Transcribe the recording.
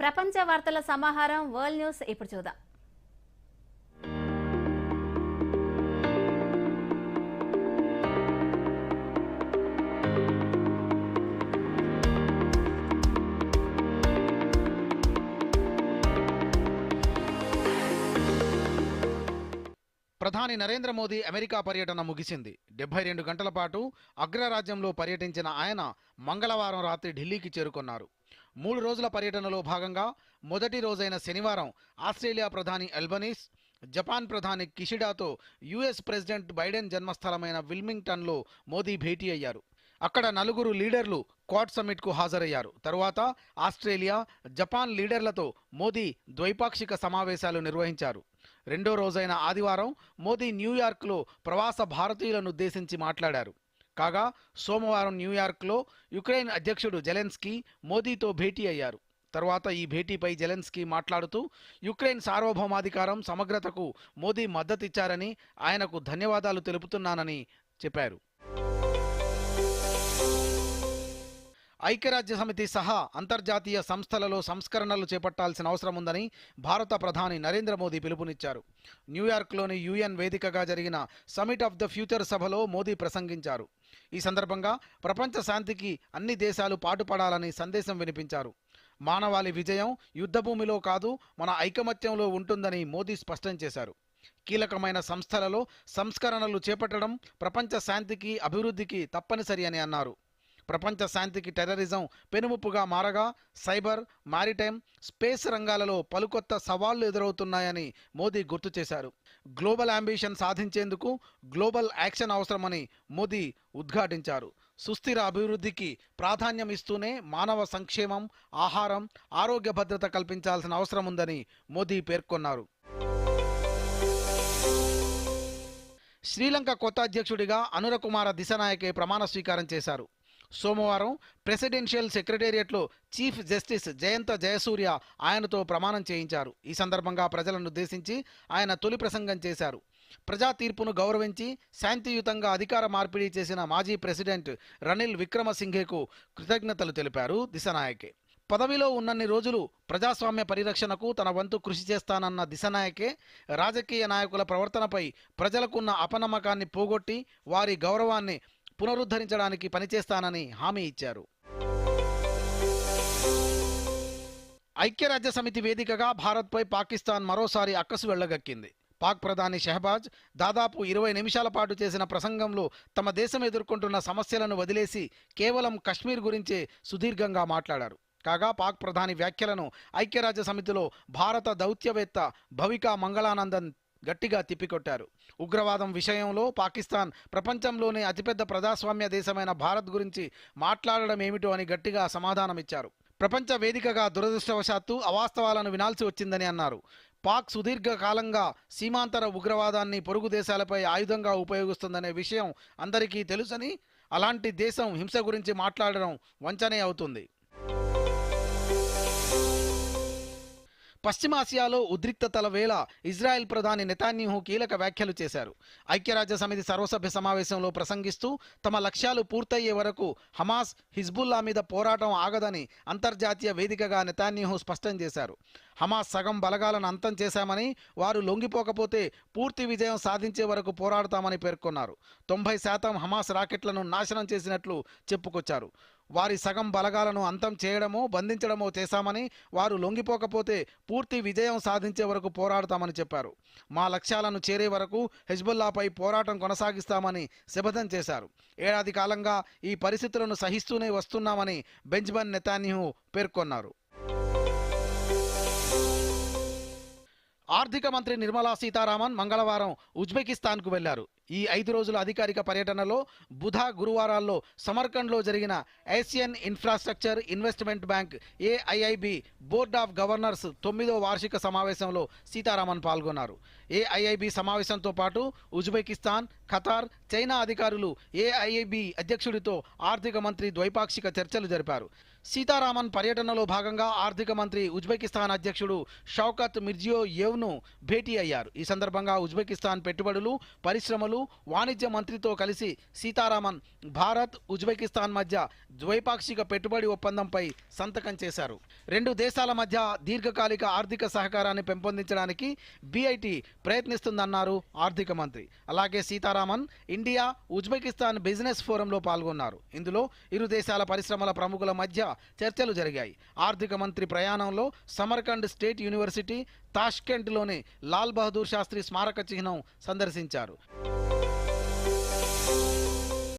ప్రపంచ వార్తల సమాహారం వరల్డ్ న్యూస్ ఇప్పుడు చూద్దాం. ప్రధాని నరేంద్ర మోదీ అమెరికా పర్యటన ముగిసింది. డెబ్బై రెండు గంటల పాటు అగ్రరాజ్యంలో పర్యటించిన ఆయన మంగళవారం రాత్రి ఢిల్లీకి చేరుకున్నారు. మూడు రోజుల పర్యటనలో భాగంగా మొదటి రోజైన శనివారం ఆస్ట్రేలియా ప్రధాని ఎల్బనీస్ జపాన్ ప్రధాని కిషిడాతో యుఎస్ ప్రెసిడెంట్ బైడెన్ జన్మస్థలమైన విల్మింగ్టన్లో మోదీ భేటీ అయ్యారు. అక్కడ నలుగురు లీడర్లు క్వాడ్ సమ్మిట్కు హాజరయ్యారు. తరువాత ఆస్ట్రేలియా జపాన్ లీడర్లతో మోదీ ద్వైపాక్షిక సమావేశాలు నిర్వహించారు. రెండో రోజైన ఆదివారం మోదీ న్యూయార్క్లో ప్రవాస భారతీయులను ఉద్దేశించి మాట్లాడారు. కాగా సోమవారం న్యూయార్క్లో యుక్రెయిన్ అధ్యక్షుడు జెలెన్స్కీ మోదీతో భేటీ అయ్యారు. తర్వాత ఈ భేటీపై జెలెన్స్కీ మాట్లాడుతూ యుక్రెయిన్ సార్వభౌమాధికారం సమగ్రతకు మోదీ మద్దతిచ్చారని ఆయనకు ధన్యవాదాలు తెలుపుతున్నానని చెప్పారు. ఐక్యరాజ్య సమితి సహా అంతర్జాతీయ సంస్థలలో సంస్కరణలు చేపట్టాల్సిన అవసరం ఉందని భారత ప్రధాని నరేంద్ర మోదీ పిలుపునిచ్చారు. న్యూయార్క్లోని యుఎన్ వేదికగా జరిగిన సమిట్ ఆఫ్ ద ఫ్యూచర్ సభలో మోదీ ప్రసంగించారు. ఈ సందర్భంగా ప్రపంచ శాంతికి అన్ని దేశాలు పాటుపడాలని సందేశం వినిపించారు. మానవాళి విజయం యుద్ధభూమిలో కాదు మన ఐకమత్యంలో ఉంటుందని మోదీ స్పష్టం చేశారు. కీలకమైన సంస్థలలో సంస్కరణలు చేపట్టడం ప్రపంచ శాంతికి అభివృద్ధికి తప్పనిసరి అని అన్నారు. ప్రపంచ శాంతికి టెర్రరిజం పెనుముప్పుగా మారగా సైబర్ మారిటైమ్ స్పేస్ రంగాలలో పలుకొత్త సవాళ్ళు ఎదురవుతున్నాయని మోదీ గుర్తు చేశారు. గ్లోబల్ అంబిషన్ సాధించేందుకు గ్లోబల్ యాక్షన్ అవసరమని మోదీ ఉద్ఘాటించారు. సుస్థిర అభివృద్ధికి ప్రాధాన్యం ఇస్తూనే మానవ సంక్షేమం ఆహారం ఆరోగ్య భద్రత కల్పించాల్సిన అవసరం ఉందని మోదీ పేర్కొన్నారు. శ్రీలంక కొత్త అధ్యక్షుడిగా అనురకుమార దిశనాయకే ప్రమాణ స్వీకారం చేశారు. సోమవారం ప్రెసిడెన్షియల్ సెక్రటేరియట్లో చీఫ్ జస్టిస్ జయంత జయసూర్య ఆయనతో ప్రమాణం చేయించారు. ఈ సందర్భంగా ప్రజలను ఉద్దేశించి ఆయన తొలి ప్రసంగం చేశారు. ప్రజా తీర్పును గౌరవించి శాంతియుతంగా అధికార మార్పిడి చేసిన మాజీ ప్రెసిడెంట్ రనిల్ విక్రమసింఘేకు కృతజ్ఞతలు తెలిపారు దిశనాయకే. పదవిలో ఉన్నన్ని రోజులు ప్రజాస్వామ్య పరిరక్షణకు తన వంతు కృషి చేస్తానన్న దిశనాయకే రాజకీయ నాయకుల ప్రవర్తనపై ప్రజలకున్న అపనమ్మకాన్ని పోగొట్టి వారి గౌరవాన్ని పునరుద్ధరించడానికి పనిచేస్తానని హామీ ఇచ్చారు. ఐక్యరాజ్య సమితి వేదికగా భారత్పై పాకిస్తాన్ మరోసారి అక్కసు వెళ్ళగక్కింది పాక్ ప్రధాని షెహబాజ్ దాదాపు ఇరవై నిమిషాల పాటు చేసిన ప్రసంగంలో తమ దేశం ఎదుర్కొంటున్న సమస్యలను వదిలేసి కేవలం కశ్మీర్ గురించే సుదీర్ఘంగా మాట్లాడారు. కాగా పాక్ ప్రధాని వ్యాఖ్యలను ఐక్యరాజ్య సమితిలో భారత దౌత్యవేత్త భవికా మంగళానందన్ గట్టిగా తిప్పికొట్టారు. ఉగ్రవాదం విషయంలో పాకిస్తాన్ ప్రపంచంలోనే అతిపెద్ద ప్రజాస్వామ్య దేశమైన భారత్ గురించి మాట్లాడడం ఏమిటో అని గట్టిగా సమాధానమిచ్చారు. ప్రపంచ వేదికగా దురదృష్టవశాత్తు అవాస్తవాలను వినాల్సి వచ్చిందని అన్నారు. పాక్ సుదీర్ఘకాలంగా సీమాంతర ఉగ్రవాదాన్ని పొరుగు దేశాలపై ఆయుధంగా ఉపయోగిస్తుందనే విషయం అందరికీ తెలుసని అలాంటి దేశం హింస గురించి మాట్లాడడం వంచనే అవుతుంది. పశ్చిమాసియాలో ఉద్రిక్తతల వేళ ఇజ్రాయెల్ ప్రధాని నెతాన్యూహు కీలక వ్యాఖ్యలు చేశారు. ఐక్యరాజ్య సమితి సర్వసభ్య సమావేశంలో ప్రసంగిస్తూ తమ లక్ష్యాలు పూర్తయ్యే వరకు హమాస్ హిజ్బుల్లా మీద పోరాటం ఆగదని అంతర్జాతీయ వేదికగా నెతాన్యూహు స్పష్టం చేశారు. హమాస్ సగం బలగాలను అంతం చేశామని వారు లొంగిపోకపోతే పూర్తి విజయం సాధించే వరకు పోరాడతామని పేర్కొన్నారు. తొంభై శాతం హమాస్ రాకెట్లను నాశనం చేసినట్లు చెప్పుకొచ్చారు. వారి సగం బలగాలను అంతం చేయడమో బంధించడమో చేశామని వారు లొంగిపోకపోతే పూర్తి విజయం సాధించే వరకు పోరాడతామని చెప్పారు. మా లక్ష్యాలను చేరే వరకు హెజ్బుల్లాపై పోరాటం కొనసాగిస్తామని శపథం చేశారు. ఏడాది కాలంగా ఈ పరిస్థితులను సహిస్తూనే వస్తున్నామని బెంజ్మన్ నెతాన్యూ పేర్కొన్నారు. ఆర్థిక మంత్రి నిర్మలా సీతారామన్ మంగళవారం ఉజ్బెకిస్తాన్కు వెళ్ళారు ఈ ఐదు రోజుల అధికారిక పర్యటనలో బుధ గురువారాల్లో సమర్కండ్లో జరిగిన Asian infrastructure investment bank AIIB board of governors తొమ్మిదో వార్షిక సమావేశంలో సీతారామన్ పాల్గొన్నారు. ఏఐఐబి సమావేశంతో పాటు ఉజ్బెకిస్తాన్ ఖతార్ చైనా అధికారులు ఏఐఏబి అధ్యక్షుడితో ఆర్థిక మంత్రి ద్వైపాక్షిక చర్చలు జరిపారు. సీతారామన్ పర్యటనలో భాగంగా ఆర్థిక మంత్రి ఉజ్బెకిస్తాన్ అధ్యక్షుడు షౌకత్ మిర్జియో యేవ్ను భేటీ అయ్యారు. ఈ సందర్భంగా ఉజ్బెకిస్తాన్ పెట్టుబడులు పరిశ్రమలు వాణిజ్య మంత్రితో కలిసి సీతారామన్ భారత్ ఉజ్బెకిస్తాన్ మధ్య ద్వైపాక్షిక పెట్టుబడి ఒప్పందంపై సంతకం చేశారు. రెండు దేశాల మధ్య దీర్ఘకాలిక ఆర్థిక సహకారాన్ని పెంపొందించడానికి బీఐటి ప్రయత్నిస్తుందన్నారు ఆర్థిక మంత్రి. అలాగే సీతారామన్ ఇండియా ఉజ్బెకిస్తాన్ బిజినెస్ ఫోరంలో పాల్గొన్నారు. ఇందులో ఇరు దేశాల పరిశ్రమల ప్రముఖుల మధ్య చర్చలు జరిగాయి. ఆర్థిక మంత్రి ప్రయాణంలో సమర్కండ్ స్టేట్ యూనివర్సిటీ తాష్కెంట్లోని లాల్ బహదూర్ శాస్త్రి స్మారక చిహ్నం సందర్శించారు.